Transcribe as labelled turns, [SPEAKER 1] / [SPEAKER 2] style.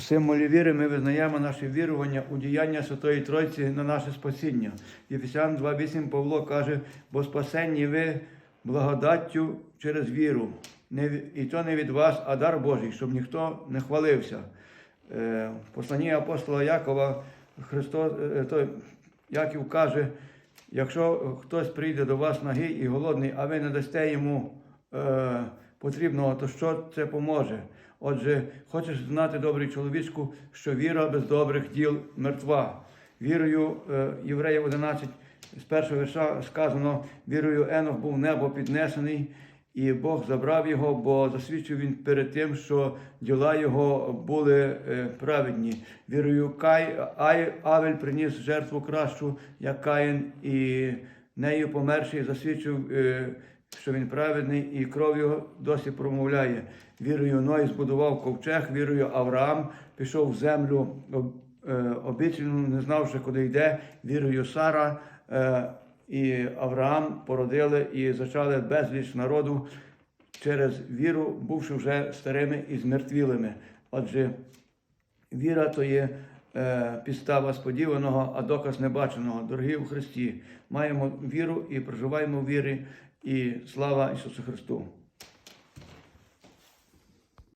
[SPEAKER 1] У символі віри ми визнаємо наше вірування у діяння Святої Тройці на наше спасіння. Єфесян 2.8 Павло каже, бо спасенні ви благодаттю через віру. І то не від вас, а дар Божий, щоб ніхто не хвалився. Е, в посланні апостола Якова Христос, е, то, Яків каже, якщо хтось прийде до вас нагий і голодний, а ви не дасте йому е, потрібного, то що це поможе? Отже, хочеш знати, добрий чоловічку, що віра без добрих діл мертва. Вірою е, Євреїв 11, з першого вірша сказано, вірою Енох був небо піднесений, і Бог забрав його, бо засвідчив він перед тим, що діла його були е, праведні. Вірою Кай, Ай, Авель приніс жертву кращу, як Каїн, і нею померший засвідчив, е, що він праведний, і кров'ю досі промовляє. Вірою Ной збудував ковчег, вірою Авраам пішов в землю е, обіцяну, не знавши, куди йде. Вірою Сара е, і Авраам породили і зачали безліч народу через віру, бувши вже старими і змертвілими. Отже, віра то є підстава сподіваного, а доказ небаченого. Дорогі у Христі, маємо віру і проживаємо в вірі, і слава Ісусу Христу!